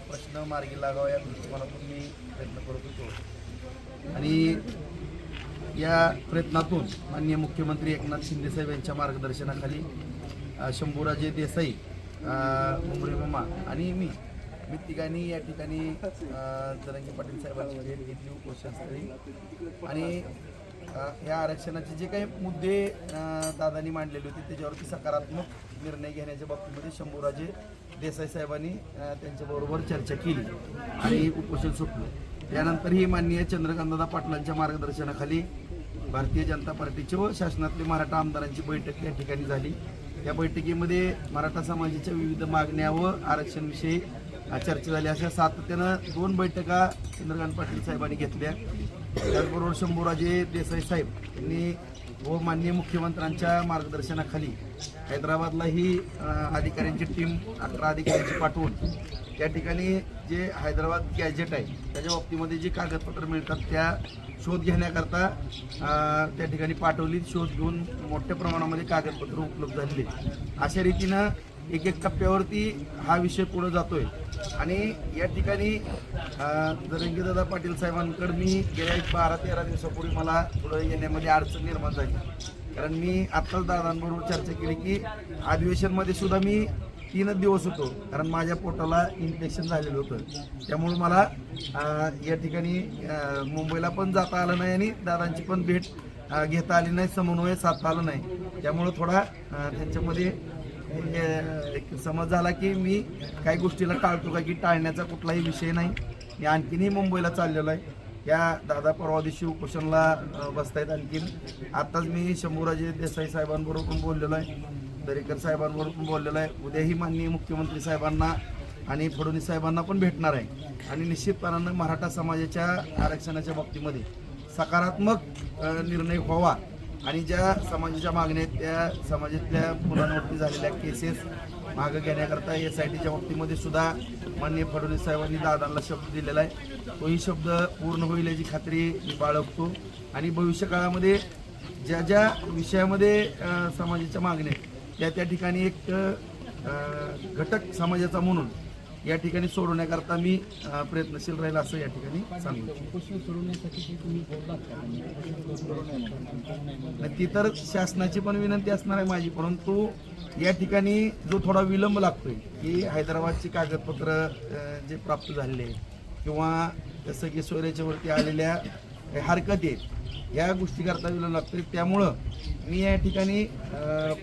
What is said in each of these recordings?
प्रश्न मार्गी लागावा या दृष्टिकोनातून मी प्रयत्न करत होतो. आणि या प्रयत्नातून माननीय मुख्यमंत्री एकनाथ शिंदेसाहेब यांच्या मार्गदर्शनाखाली शंभूराजे देसाई मुंबई मामा आणि मी मी तिघांनी या ठिकाणी जरंगी पाटील साहेबांची भेट घेतली उपोषणस्थळी आणि ह्या या आरक्षणाचे जे काही मुद्दे दादांनी मांडलेले होते त्याच्यावरती सकारात्मक निर्णय घेण्याच्या बाबतीमध्ये शंभूराजे देसाई साहेबांनी त्यांच्याबरोबर चर्चा केली आणि उपोषण सुटलं त्यानंतर ही माननीय चंद्रकांतदादा पाटलांच्या मार्गदर्शनाखाली भारतीय जनता पार्टीचे व शासनातले मराठा आमदारांची बैठक या ठिकाणी झाली. या बैठकीमध्ये मराठा समाजाच्या विविध मागण्या व आरक्षणविषयी चर्चा झाली. अशा सातत्यानं दोन बैठका चंद्रकांत पाटील साहेबांनी घेतल्या. त्याचबरोबर शंभूराजे देसाई साहेब यांनी व माननीय मुख्यमंत्र्यांच्या मार्गदर्शनाखाली हैदराबादला ही अधिकाऱ्यांची टीम अकरा अधिकाऱ्यांची पाठवून त्या ठिकाणी जे हैदराबाद गॅजेट आहे त्याच्या बाबतीमध्ये जी कागदपत्र मिळतात त्या शोध घेण्याकरता त्या ठिकाणी पाठवली शोध घेऊन मोठ्या प्रमाणामध्ये कागदपत्र उपलब्ध झालेली अशा रीतीनं एक एक टप्प्यावरती हा विषय पुढे जातोय. आणि या ठिकाणी रंगीदादा पाटील साहेबांकडे मी गेल्या एक बारा तेरा दिवसापूर्वी मला थोडं येण्यामध्ये अडचण निर्माण झाली. कारण मी आत्ताच दादांबरोबर चर्चा केली की अधिवेशनमध्ये सुद्धा मी तीनच दिवस होतो. कारण माझ्या पोटाला इन्फेक्शन झालेलं होतं. त्यामुळे मला या ठिकाणी मुंबईला पण जाता आलं नाही आणि दादांची पण भेट घेता आली नाही समन्वय साधता आलं नाही. त्यामुळं थोडा त्यांच्यामध्ये एक समज झाला की मी काही गोष्टीला टाळतो का की टाळण्याचा कुठलाही विषय नाही. मी आणखीनही मुंबईला चाललेलो आहे. या दादा परवा दिवशी उपोषणला बसतायत आणखीन. आताच मी शंभूराजे देसाई साहेबांबरोबर पण बोललेलो आहे. दरेकर साहेबांबरोबर पण बोललेलो आहे. उद्याही माननीय मुख्यमंत्री साहेबांना आणि फडणवीस साहेबांना पण भेटणार आहे. आणि निश्चितपणानं मराठा समाजाच्या आरक्षणाच्या बाबतीमध्ये सकारात्मक निर्णय व्हावा. आणि ज्या समाजाच्या मागण्या आहेत त्या समाजातल्या मुलांवरती झालेल्या केसेस मागं घेण्याकरता एस आय टीच्या बाबतीमध्ये सुद्धा माननीय फडणवीस साहेबांनी दादांना शब्द दिलेला आहे. तोही शब्द पूर्ण होईल याची खात्री मी बाळगतो. आणि भविष्यकाळामध्ये ज्या ज्या विषयामध्ये समाजाच्या मागण्या आहेत त्या त्या ठिकाणी एक घटक समाजाचा म्हणून या ठिकाणी सोडवण्याकरता मी प्रयत्नशील राहील असं या ठिकाणी सांगू ती तर शासनाची पण विनंती असणार आहे माझी परंतु या ठिकाणी जो थोडा विलंब लागतोय की हैदराबादची कागदपत्र जे प्राप्त झालेले किंवा जसं की सोयऱ्याच्यावरती आलेल्या हरकत हरकती आहेत या गोष्टी करता विलंब लागतोय. त्यामुळं मी या ठिकाणी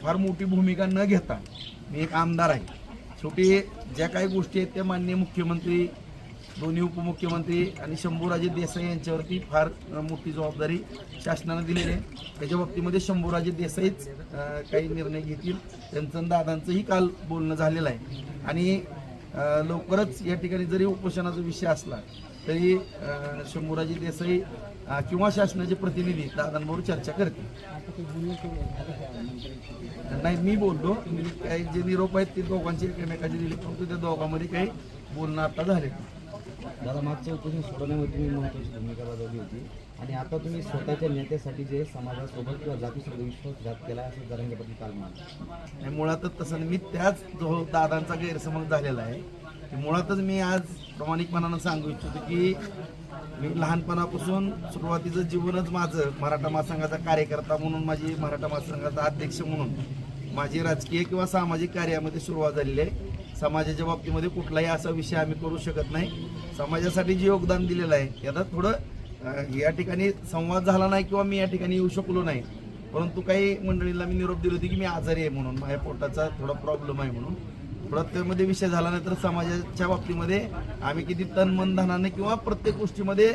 फार मोठी भूमिका न घेता मी एक आमदार आहे. शेवटी ज्या काही गोष्टी आहेत त्या माननीय मुख्यमंत्री दोन्ही उपमुख्यमंत्री आणि शंभूराजे देसाई यांच्यावरती फार मोठी जबाबदारी शासनानं दिलेली आहे. त्याच्या बाबतीमध्ये शंभूराजे देसाईच काही निर्णय घेतील. त्यांचं दादांचंही काल बोलणं झालेलं आहे. आणि लवकरच या ठिकाणी जरी उपोषणाचा विषय असला तरी शंभूराजे देसाई किंवा शासनाचे प्रतिनिधी दादांबरोबर चर्चा करतील? नाही मी बोललो मी काही जे निरोप आहेत ते दोघांचे एकमेकाचे दिले परंतु त्या दोघांमध्ये काही बोलणं आता झाले दादा मागचं उपोषण सोडवण्यामध्ये तुम्ही महत्वाची भूमिका बजावली होती आणि आता तुम्ही स्वतःच्या नेत्यासाठी जे समाजासोबत किंवा जातीसोबत विश्वासघात केला असं जरांगे पाटील काल म्हणाले आणि मुळातच तसं. मी त्याच जो दादांचा गैरसमज झालेला आहे की मुळातच मी आज प्रामाणिकपणानं सांगू इच्छितो की मी लहानपणापासून सुरुवातीचं जीवनच माझं मराठा महासंघाचा कार्यकर्ता म्हणून माझी मराठा महासंघाचा अध्यक्ष म्हणून माझी राजकीय किंवा सामाजिक कार्यामध्ये सुरुवात झालेली आहे. समाजाच्या बाबतीमध्ये कुठलाही असा विषय आम्ही करू शकत नाही. समाजासाठी जे योगदान दिलेलं आहे याचा थोडं या ठिकाणी संवाद झाला नाही किंवा मी या ठिकाणी येऊ शकलो नाही. परंतु काही मंडळींना मी निरोप दिली होती की मी आजारी आहे म्हणून माझ्या पोटाचा थोडा प्रॉब्लेम आहे म्हणून. थोडा त्यामध्ये विषय झाला नाही तर समाजाच्या बाबतीमध्ये आम्ही किती तन मन धनाने किंवा प्रत्येक गोष्टीमध्ये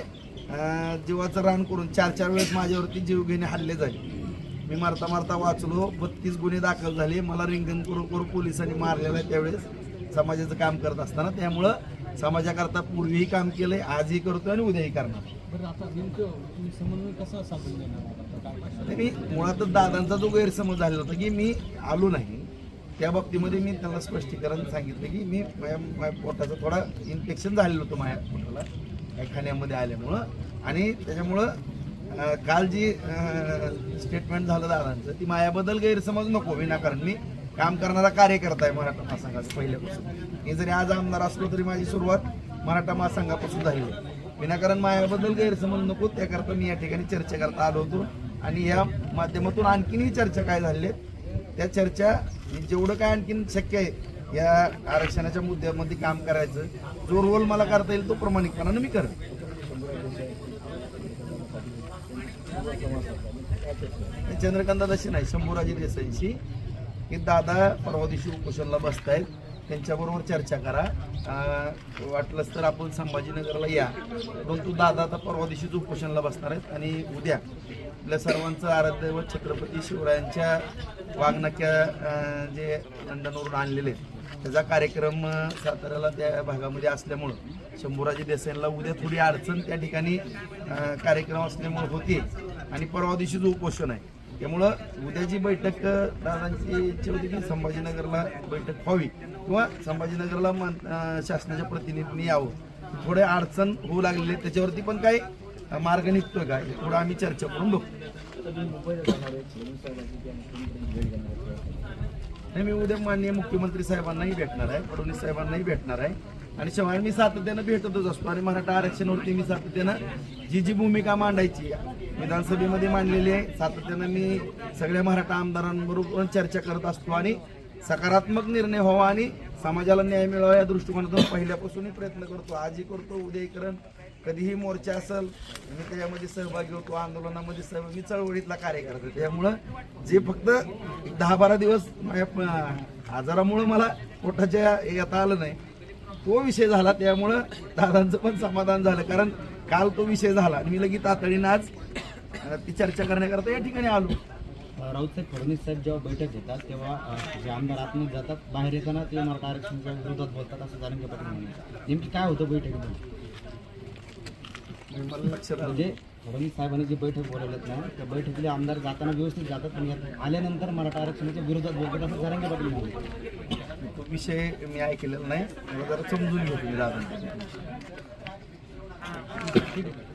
जीवाचं रान करून चार चार वेळेस माझ्यावरती जीव घेणे हल्ले झाले. मी मारता मारता वाचलो बत्तीस गुन्हे दाखल झाले. मला रिंगण करून करून पोलिसांनी मारलेलं आहे त्यावेळेस. समाजाचं काम करत असताना त्यामुळं समाजाकरता पूर्वीही काम केलंय आजही करतोय आणि उद्याही करणार. बरं आता नेमकं तुम्ही समन्वय कसा साधून देणार आता काय करणार? आणि मी मुळातच दादांचा जो गैरसमज झालेला होता की मी आलो नाही. त्या बाबतीमध्ये मी त्यांना स्पष्टीकरण सांगितलं की मी माझ्या माझ्या थोडा इन्फेक्शन झालेलं होतं माझ्या पोटाला या खाण्यामध्ये आल्यामुळं. आणि त्याच्यामुळं काल जी स्टेटमेंट झालं दादांचं ती माझ्याबद्दल गैरसमज नको विनाकारण मी काम करणारा कार्यकर्ता आहे मराठा महासंघाचा पहिल्यापासून. मी जरी आज आमदार असलो तरी माझी सुरुवात मराठा महासंघापासून झाली आहे. विनाकारण माझ्याबद्दल गैरसमज नको त्याकरता मी या ठिकाणी चर्चा करता आलो होतो. आणि या माध्यमातून आणखीनही चर्चा काय झाली त्या चर्चा जेवढं काय आणखीन शक्य आहे या आरक्षणाच्या मुद्द्यामध्ये काम करायचं जो रोल मला करता येईल तो प्रामाणिकपणानं मी करेन चंद्रकांत अशी नाही शंभूराजे देसाईंशी. की दादा परवा दिवशी उपोषणला बसतायत. त्यांच्याबरोबर चर्चा करा. वाटलंच तर आपण संभाजीनगरला या. परंतु दादा आता परवा दिवशीच उपोषणला बसणार आहेत आणि उद्या आपल्या सर्वांचं आराध्य व छत्रपती शिवरायांच्या वागणक्या जे लंडनवरून आणलेले आहेत, त्याचा कार्यक्रम साताऱ्याला त्या भागामध्ये असल्यामुळं शंभूराजे देसाईंना उद्या थोडी अडचण त्या ठिकाणी कार्यक्रम असल्यामुळं होते आणि परवा दिवशीच उपोषण आहे. त्यामुळं उद्याची बैठक दादांची इच्छा होती की संभाजीनगरला बैठक व्हावी. किंवा संभाजीनगरला मन- शासनाच्या प्रतिनिधींनी यावं. थोडे अडचण होऊ लागलेली आहे. त्याच्यावरती पण काही मार्ग निघतोय का? थोडं आम्ही चर्चा करून बघू. नाही मी उद्या माननीय मुख्यमंत्री साहेबांनाही भेटणार आहे. फडणवीस साहेबांनाही भेटणार आहे. आणि शिवाय मी सातत्यानं भेटतच असतो आणि मराठा आरक्षणावरती मी सातत्यानं जी जी भूमिका मांडायची विधानसभेमध्ये मांडलेली आहे. सातत्यानं मी सगळ्या मराठा आमदारांबरोबर चर्चा करत असतो आणि सकारात्मक निर्णय व्हावा आणि समाजाला न्याय मिळावा या दृष्टिकोनातून पहिल्यापासूनही प्रयत्न करतो. आजही करतो उद्याही करण कधीही मोर्चा असेल मी त्याच्यामध्ये सहभागी होतो. आंदोलनामध्ये सहभागी मी चळवळीतला कार्यकर्ता त्यामुळं जे फक्त एक दहा बारा दिवस माझ्या आजारामुळं मला पोटाच्या येता आलं नाही तो विषय झाला त्यामुळं दादांचं पण समाधान झालं. कारण काल तो विषय झाला आणि मी लगेच तातडीनं आज ती चर्चा करण्याकरता या ठिकाणी आलो. राऊतसाहेब फडणवीस साहेब जेव्हा बैठक घेतात तेव्हा जे आमदार आतमध्ये जातात बाहेर येताना ते मराठा आरक्षणाच्या विरोधात बोलतात असं जाणून पाटील म्हणाले नेमकी काय होतं बैठकीमध्ये? म्हणजे फडणवीस साहेबांनी जी बैठक बोलवल्यात ना त्या बैठकीले आमदार जाताना व्यवस्थित जातात पण यात आल्यानंतर मराठा आरक्षणाच्या विरोधात बोलतात असं जारंगे पाटील तो विषय मी ऐकलेला नाही मला जरा समजून घेतो मी दादा ठीक आहे